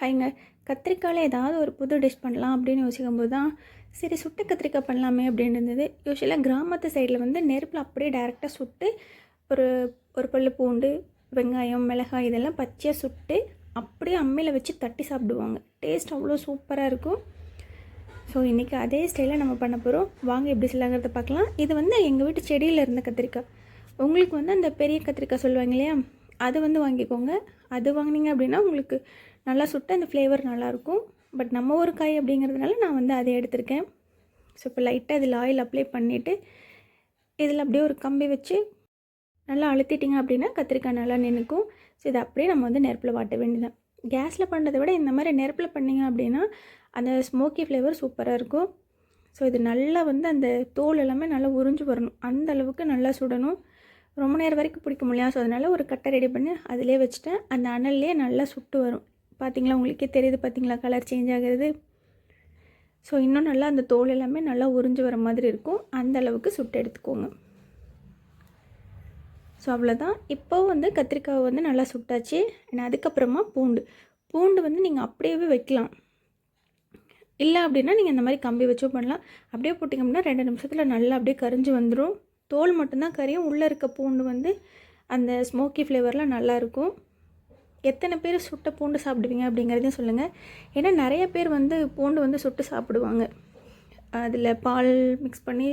ஹைங்க கத்திரிக்காயில் ஏதாவது ஒரு புது டிஷ் பண்ணலாம் அப்படின்னு யோசிக்கும்போது தான் சரி சுட்டு கத்திரிக்காய் பண்ணலாமே அப்படின்னு இருந்தது. யூஸ்வலாக கிராமத்து சைடில் வந்து நெருப்பில் அப்படியே டேரெக்டாக சுட்டு ஒரு ஒரு பல்லு பூண்டு வெங்காயம் மிளகாய் இதெல்லாம் பச்சையாக சுட்டு அப்படியே அம்மையில் வச்சு தட்டி சாப்பிடுவாங்க. டேஸ்ட் அவ்வளோ சூப்பராக இருக்கும். ஸோ இன்றைக்கி அதே ஸ்டைலில் நம்ம பண்ண போகிறோம் வாங்க எப்படி செய்யலாங்கிறத பார்க்கலாம். இது வந்து எங்கள் வீட்டு செடியில் இருந்த கத்திரிக்காய். உங்களுக்கு வந்து அந்த பெரிய கத்திரிக்காய் சொல்லுவாங்க இல்லையா? அது வந்து வாங்கிக்கோங்க. அது வாங்கினீங்க அப்படின்னா உங்களுக்கு நல்லா சுட்ட அந்த ஃப்ளேவர் நல்லாயிருக்கும் பட் நம்ம ஒரு காய் அப்படிங்கிறதுனால நான் வந்து அதை எடுத்திருக்கேன். ஸோ இப்போ லைட்டாக இதில் ஆயில் அப்ளை பண்ணிவிட்டு இதில் அப்படியே ஒரு கம்பி வச்சு நல்லா அழுத்திட்டிங்க அப்படின்னா கத்திரிக்காய் நல்லா நின்றுக்கும் ஸோ இதை அப்படியே நம்ம வந்து நெருப்பில் வாட்ட வேண்டியதான் கேஸில் பண்ணுறதை விட இந்த மாதிரி நெருப்பில் பண்ணிங்க அப்படின்னா அந்த ஸ்மோக்கி ஃப்ளேவர் சூப்பராக இருக்கும். ஸோ இது நல்லா வந்து அந்த தோல் எல்லாமே நல்லா உறிஞ்சு வரணும். அந்த அளவுக்கு நல்லா சுடணும். ரொம்ப நேரம் வரைக்கும் பிடிக்க முடியாது. ஸோ அதனால் ஒரு கட்டை ரெடி பண்ணி அதிலே வச்சுட்டேன். அந்த அனல்லே நல்லா சுட்டு வரும். பார்த்தீங்களா? உங்களுக்கே தெரியுது பார்த்தீங்களா? கலர் சேஞ்ச் ஆகிறது. ஸோ இன்னும் நல்லா அந்த தோல் எல்லாமே நல்லா உறிஞ்சு வர மாதிரி இருக்கும். அந்த அளவுக்கு சுட்டு எடுத்துக்கோங்க. ஸோ அவ்வளோதான் இப்போ வந்து கத்திரிக்காய் வந்து நல்லா சுட்டாச்சு. ஏன்னா அதுக்கப்புறமா பூண்டு. பூண்டு வந்து நீங்கள் அப்படியே வைக்கலாம். இல்லை அப்படின்னா நீங்கள் இந்த மாதிரி கம்பி வச்சும் பண்ணலாம். அப்படியே போட்டிங்க அப்படின்னா ரெண்டு நிமிஷத்தில் நல்லா அப்படியே கரிஞ்சு வந்துடும் தோல் மட்டும்தான் கரியும். உள்ளே இருக்க பூண்டு வந்து அந்த ஸ்மோக்கி ஃப்ளேவர்லாம் நல்லாயிருக்கும் எத்தனை பேர் சுட்ட பூண்டு சாப்பிடுவீங்க அப்படிங்கிறதையும் சொல்லுங்கள் ஏன்னா நிறைய பேர் வந்து பூண்டு வந்து சுட்டு சாப்பிடுவாங்க. அதில் பால் மிக்ஸ் பண்ணி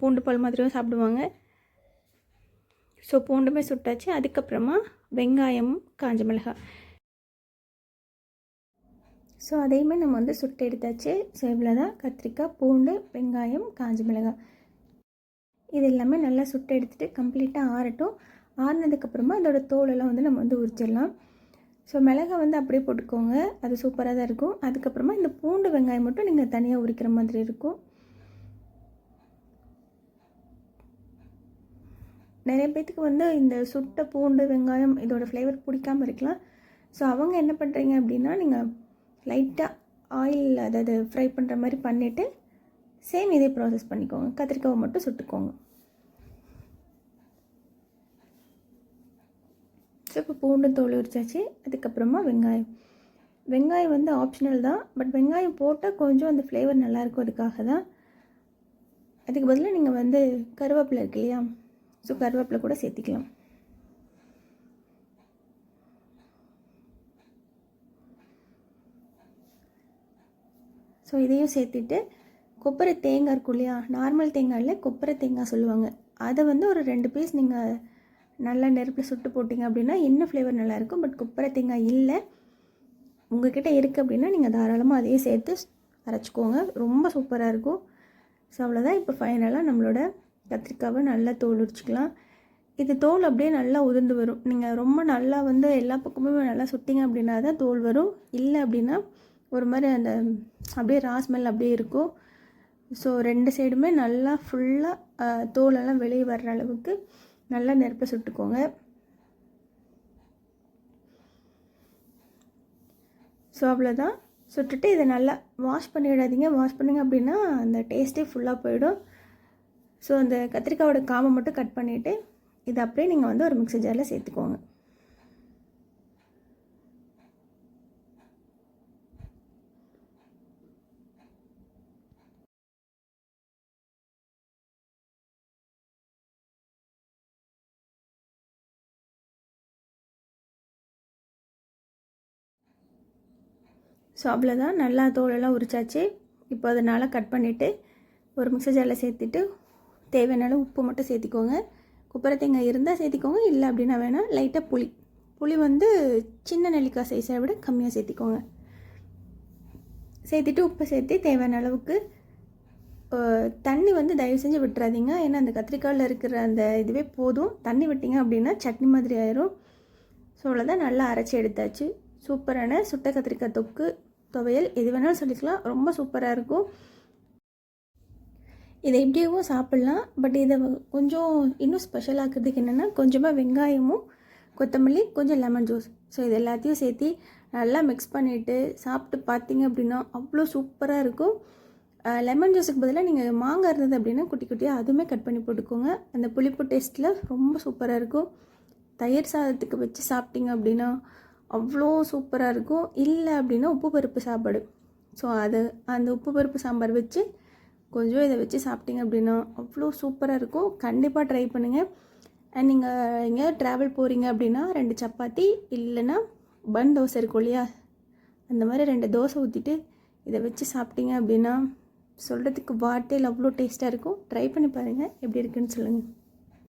பூண்டு பால் மாதிரியும் சாப்பிடுவாங்க. ஸோ பூண்டுமே சுட்டாச்சு. அதுக்கப்புறமா வெங்காயம் காஞ்ச மிளகாய். ஸோ அதையுமே நம்ம வந்து சுட்டு எடுத்தாச்சு. ஸோ இவ்வளோ தான் கத்திரிக்காய் பூண்டு வெங்காயம் காஞ்ச மிளகாய். இது எல்லாமே நல்லா சுட்டு எடுத்துகிட்டு கம்ப்ளீட்டாக ஆறட்டும். ஆறினதுக்கப்புறமா அதோட தோலெல்லாம் வந்து நம்ம வந்து உரிச்சிடலாம். ஸோ மிளகா வந்து அப்படியே போட்டுக்கோங்க. அது சூப்பராக தான் இருக்கும். அதுக்கப்புறமா இந்த பூண்டு வெங்காயம் மட்டும் நீங்கள் தனியாக உரிக்கிற மாதிரி இருக்கும். நிறைய பேத்துக்கு வந்து இந்த சுட்ட பூண்டு வெங்காயம் இதோட ஃப்ளேவர் பிடிக்காம இருக்கலாம். ஸோ அவங்க என்ன பண்ணுறீங்க அப்படின்னா நீங்கள் லைட்டாக ஆயில் அதாவது ஃப்ரை பண்ணுற மாதிரி பண்ணிவிட்டு சேம் இதே ப்ராசஸ் பண்ணிக்கோங்க. கத்திரிக்காவை மட்டும் சுட்டுக்கோங்க. ஸோ இப்போ பூண்டு தோல் உரிச்சாச்சு. அதுக்கப்புறமா வெங்காயம். வெங்காயம் வந்து ஆப்ஷனல் தான். பட் வெங்காயம் போட்டால் கொஞ்சம் அந்த ஃப்ளேவர் நல்லாயிருக்கும். அதுக்காக தான். அதுக்கு பதிலாக நீங்கள் வந்து கருவேப்பிலை இருக்கு இல்லையா? ஸோ கருவேப்பிலை கூட சேர்த்திக்கலாம். ஸோ இதையும் சேர்த்துட்டு கொப்பரை தேங்காய் இருக்கும் இல்லையா? நார்மல் தேங்காய் இல்லை கொப்பரை தேங்காய் சொல்லுவாங்க. அதை வந்து ஒரு ரெண்டு பீஸ் நீங்கள் நல்லா நெருப்பில் சுட்டு போட்டிங்க அப்படின்னா இன்னும் ஃப்ளேவர் நல்லாயிருக்கும்? பட் கொப்பரை தேங்காய் இல்லை. உங்ககிட்ட இருக்குது அப்படின்னா நீங்கள் தாராளமாக அதையே சேர்த்து அரைச்சிக்கோங்க. ரொம்ப சூப்பராக இருக்கும். ஸோ அவ்வளோதான் இப்போ ஃபைனலாக நம்மளோட கத்திரிக்காவை நல்லா தோல் உரிச்சிக்கலாம். இது தோல் அப்படியே நல்லா உதிர்ந்து வரும். நீங்கள் ரொம்ப நல்லா வந்து எல்லா பக்கமுமே நல்லா சுட்டிங்க அப்படின்னா தான் தோல் வரும். இல்லை அப்படின்னா ஒரு மாதிரி அந்த அப்படியே ராஸ்மெல் அப்படியே இருக்கும். ஸோ ரெண்டு சைடுமே நல்லா ஃபுல்லாக தோலெல்லாம் வெளியே வர்ற அளவுக்கு நல்லா நெருப்பை சுட்டுக்கோங்க. ஸோ அவ்வளோதான் சுட்டுட்டு இதை நல்லா வாஷ் பண்ணிவிடாதீங்க வாஷ் பண்ணுங்க அப்படின்னா அந்த டேஸ்ட்டே ஃபுல்லாக போயிடும். ஸோ அந்த கத்திரிக்காயோட காம்பை மட்டும் கட் பண்ணிவிட்டு இதை அப்படியே நீங்கள் வந்து ஒரு மிக்சர் ஜாரில் சேர்த்துக்கோங்க. ஸோ அவ்வளோதான் நல்லா தோலெல்லாம் உரிச்சாச்சு. இப்போ அதனால் கட் பண்ணிவிட்டு ஒரு மிக்சர் ஜாரில் சேர்த்துட்டு தேவையான அளவு உப்பு மட்டும் சேர்த்திக்கோங்க. குப்பரை தேங்காய் இருந்தால் சேர்த்திக்கோங்க. இல்லை அப்படின்னா வேணால் லைட்டாக புளி. புளி வந்து சின்ன நெல்லிக்காய் சைஸை விட கம்மியாக சேர்த்திக்கோங்க. சேர்த்துட்டு உப்பு சேர்த்து தேவையான அளவுக்கு தண்ணி வந்து தயவு செஞ்சு விட்டுறாதீங்க. ஏன்னா அந்த கத்திரிக்காயில் இருக்கிற அந்த இதுவே போதும். தண்ணி விட்டிங்க அப்படின்னா சட்னி மாதிரி ஆயிரும். ஸோ அவ்வளோதான் நல்லா அரைச்சி எடுத்தாச்சு. சூப்பரான சுட்ட கத்திரிக்காய் தொக்கு. துவையல் எது வேணாலும் சொல்லிக்கலாம். ரொம்ப சூப்பராக இருக்கும். இதை இப்படியேவும் சாப்பிட்லாம். பட் இதை கொஞ்சம் இன்னும் ஸ்பெஷல் ஆக்கிறதுக்கு என்னென்னா கொஞ்சமாக வெங்காயமும் கொத்தமல்லி கொஞ்சம் லெமன் ஜூஸ் ஸோ இது எல்லாத்தையும் சேர்த்து நல்லா மிக்ஸ் பண்ணிவிட்டு சாப்பிட்டு பார்த்தீங்க அப்படின்னா அவ்வளோ சூப்பராக இருக்கும். லெமன் ஜூஸுக்கு பதிலாக நீங்கள் மாங்காய் இருந்தது அப்படின்னா குட்டி குட்டியாக அதுவுமே கட் பண்ணி போட்டுக்கோங்க. அந்த புளிப்பு டேஸ்ட்டில் ரொம்ப சூப்பராக இருக்கும். தயிர் சாதத்துக்கு வச்சு சாப்பிட்டீங்க அப்படின்னா அவ்வளோ சூப்பராக இருக்கும். இல்லை அப்படின்னா உப்பு பருப்பு சாப்பாடு. ஸோ அது அந்த உப்பு பருப்பு சாம்பார் வச்சு கொஞ்சம் இதை வச்சு சாப்பிட்டீங்க அப்படின்னா அவ்வளோ சூப்பராக இருக்கும். கண்டிப்பாக ட்ரை பண்ணுங்கள் அண்ட் நீங்கள் எங்கேயாவது ட்ராவல் போகிறீங்க அப்படின்னா ரெண்டு சப்பாத்தி இல்லைன்னா பன் தோசை இருக்கும் இல்லையா? அந்த மாதிரி ரெண்டு தோசை ஊற்றிட்டு இதை வச்சு சாப்பிட்டீங்க அப்படின்னா சொல்கிறதுக்கு வார்த்தையில் அவ்வளோ டேஸ்ட்டாக இருக்கும். ட்ரை பண்ணி பாருங்கள் எப்படி இருக்குன்னு சொல்லுங்கள்